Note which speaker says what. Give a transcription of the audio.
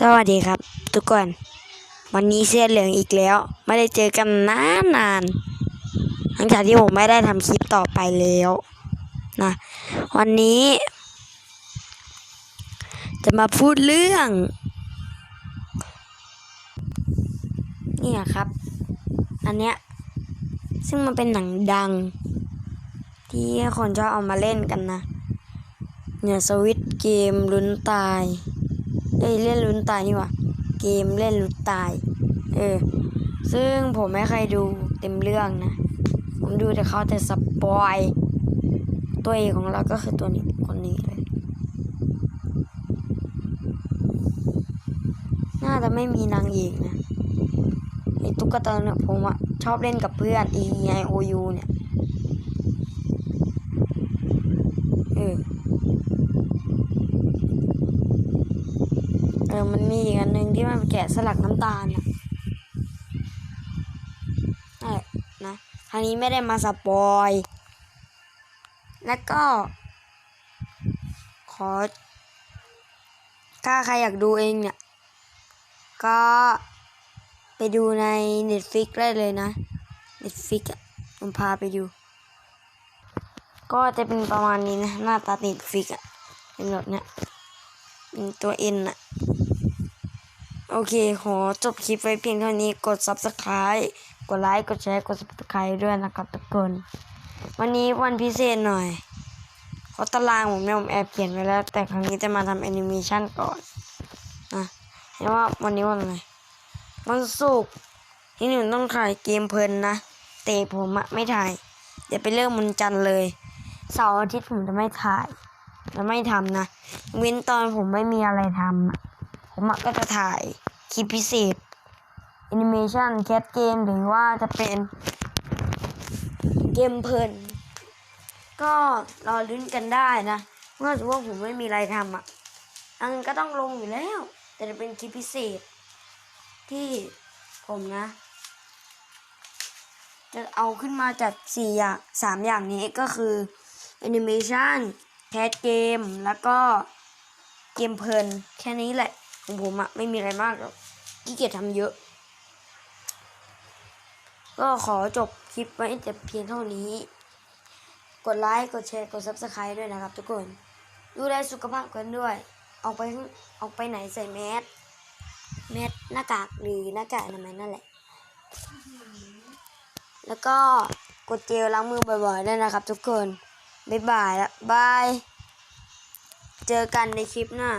Speaker 1: สวัสดีครับ ทุกคน วันนี้เสื้อเหลืองอีกแล้ว ไม่ได้เจอกันนานนานหลังจากที่ผมไม่ได้ทำคลิปต่อไปแล้วนะวันนี้ จะมาพูดเรื่อง นี่ครับ อันเนี้ยซึ่งมันเป็นหนังดัง ที่คนชอบเอามาเล่นกันนะ เนี่ยสวิตเกมลุ้นตาย เอ้ยเล่นลุ้นตายนี่ว่าเกมเล่นลุ้นตาย เออ ซึ่งผมไม่เคยดูเต็มเรื่องนะ ผมดูแต่เขาแต่สปอยตัวเอกของเราก็คือตัวนี้คนนี้เลย น่าจะไม่มีนางเอกนะไอ้ตุ๊กตาเนี่ยผมอะชอบเล่นกับเพื่อน E I O U เนี่ย เออ เออมันมีอีกอันหนึ่งที่มันแกะสลักน้ำตาลอะนั่นแหละนะคราวนี้ไม่ได้มาสปอย แล้วก็ ขอ ถ้าใครอยากดูเองเนี่ย ก็ไปดูใน Netflix ได้เลยนะ Netflix อะผมพาไปดู ก็จะเป็นประมาณนี้นะ หน้าตา Netflix อะเป็นแบบเนี้ยเป็นตัวเอ็นอะ โอเค ขอจบคลิปไว้เพียงเท่านี้ กด subscribe กดไลค์ กดแชร์ กด subscribe ด้วยนะครับทุกคน วันนี้วันพิเศษหน่อย เพราะตารางผมเนี่ยผมแอบเขียนไว้แล้ว แต่ครั้งนี้จะมาทำแอนิเมชันก่อนนะเห็นว่าวันนี้วันอะไร วันศุกร์ที่หนึ่งต้องถ่ายเกมเพลินนะแต่ผมอะไม่ถ่าย เดี๋ยวไปเริ่มมันจันทร์เลย เสาร์อาทิตย์ผมจะไม่ถ่าย จะไม่ทำนะ เว้นตอนผมไม่มีอะไรทำอะ ผมก็จะถ่ายคลิปพิเศษแอนิเมชันแคสเกมหรือว่าจะเป็นเกมเพลิน ก็รอลุ้นกันได้นะเมื่อสมมติว่าผมไม่มีอะไรทำอะอันก็ต้องลงอยู่แล้ว แต่จะเป็นคลิปพิเศษ ที่ผมนะ จะเอาขึ้นมาจากสี่อย่างสามอย่างนี้ก็คือแอนิเมชันแคสเกม แล้วก็เกมเพลิน แค่นี้แหละ ของผมอะไม่มีอะไรมากหรอกขี้เกียจทำเยอะ ก็ขอจบคลิปไว้แต่เพียงเท่านี้ กดไลค์ กดแชร์ กด subscribe ด้วยนะครับทุกคน ดูแลสุขภาพกันด้วย ออกไปออกไปไหนใส่แมส แมสหน้ากากหรือหน้ากากอนามัยนั่นแหละ แล้วก็กดเจลล้างมือบ่อยๆด้วยนะครับทุกคน บ๊ายบายแล้วบาย เจอกันในคลิปหน้า